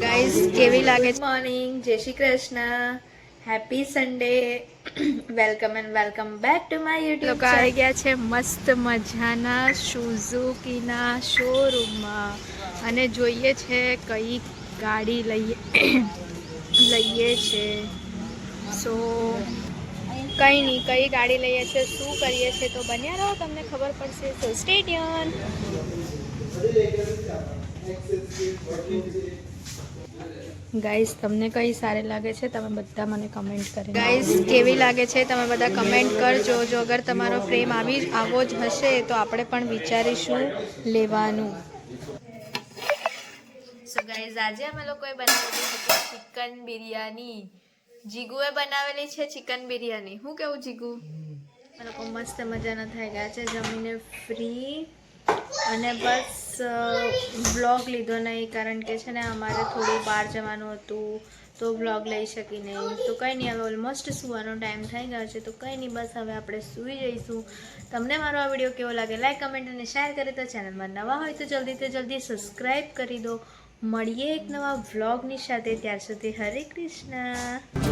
Guys કેવી લાગે છે? મોર્નિંગ જય Shri Krishna. Happy Sunday welcome and welcome back to my YouTube લોકો આવી ગયા છે મસ્ત મજાના સુઝુકીના શોરૂમમાં અને જોઈએ છે કઈ ગાડી લઈએ લઈએ છે. સો કંઈ નહીં કઈ ગાડી લઈએ છે શું કરીએ છે તો બન્યા રહો તમને ખબર પડશે. સો સ્ટેડિયન ગાઈઝ તમને કઈ સારી લાગે છે તમે બધા મને કમેન્ટ કરી ગાઈસ કેવી લાગે છે તમે બધા કમેન્ટ કરજો. જો અગર તમારો ફ્રેમ આવી આવો જ હશે તો આપણે પણ વિચારીશું લેવાનું. સો ગાઈઝ આજે અમે લોકોએ બનાવેલી હતી ચિકન બિરયાની. જીગુએ બનાવેલી છે ચિકન બિરયાની. હું કેવું જીગુ? લોકો મસ્ત મજાના થઈ ગયા છે જમીને ફ્રી અને બસ વ્લોગ લીધો નહીં કારણ કે છે ને અમારે થોડું બહાર જવાનું હતું, તો વ્લોગ લઈ શકી નહીં. તો કંઈ નહીં, હવે ઓલમોસ્ટ સૂવાનો ટાઈમ થઈ ગયો છે, તો કંઈ નહીં, બસ હવે આપણે સૂઈ જઈશું. તમને મારો આ વીડિયો કેવો લાગે લાઈક કમેન્ટ અને શેર કરી તો ચેનલમાં નવા હોય તો જલ્દીથી જલ્દી સબસ્ક્રાઈબ કરી દો. મળીએ એક નવા વ્લોગની સાથે, ત્યાર સુધી હરે કૃષ્ણ.